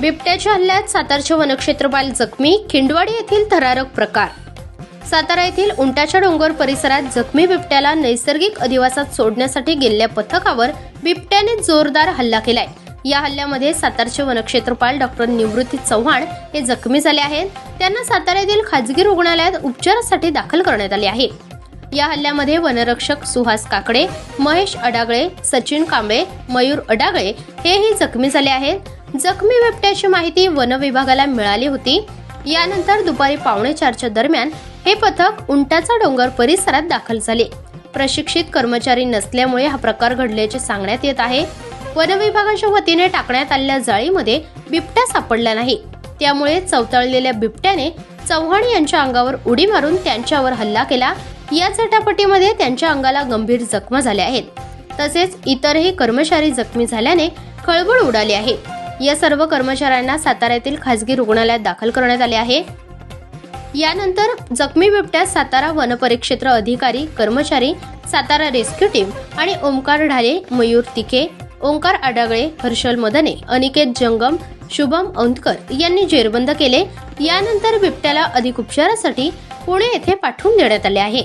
बिबट्याच्या हल्ल्यात सातारचे वनक्षेत्रपाल जखमी खिंडवाडी येथील थरारक प्रकार. सातारा येथील उंटाच्या डोंगर परिसरात जखमी बिबट्याला नैसर्गिक अधिवासात सोडण्यासाठी गेलेल्या पथकावर बिबट्याने जोरदार हल्ला केलाय. या हल्ल्यामध्ये सातारचे वनक्षेत्रपाल डॉक्टर निवृत्ती चव्हाण हे जखमी झाले आहेत. त्यांना सातारा येथील खाजगी रुग्णालयात उपचारासाठी दाखल करण्यात आले आहे. या हल्ल्यामध्ये वनरक्षक सुहास काकडे महेश अडागळे सचिन कांबळे मयूर अडागळे हेही जखमी झाले आहेत. जखमी बिबट्याची माहिती वन विभागाला मिळाली होती. यानंतर दुपारी पावणे चारच्या दरम्यान हे पथक उंटाचा डोंगर परिसरात दाखल झाले. प्रशिक्षित कर्मचारी नसल्यामुळे हा प्रकार घडल्याचे सांगण्यात येत आहे. वन विभागाच्या वतीने टाकण्यात आलेल्या जाळीमध्ये बिबट्या सापडला नाही. त्यामुळे चवताळलेल्या बिबट्याने चव्हाण यांच्या अंगावर उडी मारून त्यांच्यावर हल्ला केला. या चटापटीमध्ये त्यांच्या अंगाला गंभीर जखमा झाल्या आहेत. तसेच इतरही कर्मचारी जखमी झाल्याने खळबळ उडाली आहे. या सर्व कर्मचाऱ्यांना सातारा येथील खासगी रुग्णालयात दाखल करण्यात आले आहे. यानंतर जखमी बिबट्यात सातारा वनपरिक्षेत्र अधिकारी कर्मचारी सातारा रेस्क्यू टीम आणि ओंकार ढाले मयूर तिखे ओंकार आडागळे हर्षल मदने अनिकेत जंगम शुभम औंधकर यांनी जेरबंद केले. यानंतर बिबट्याला अधिक उपचारासाठी पुणे येथे पाठवून देण्यात आले आहे.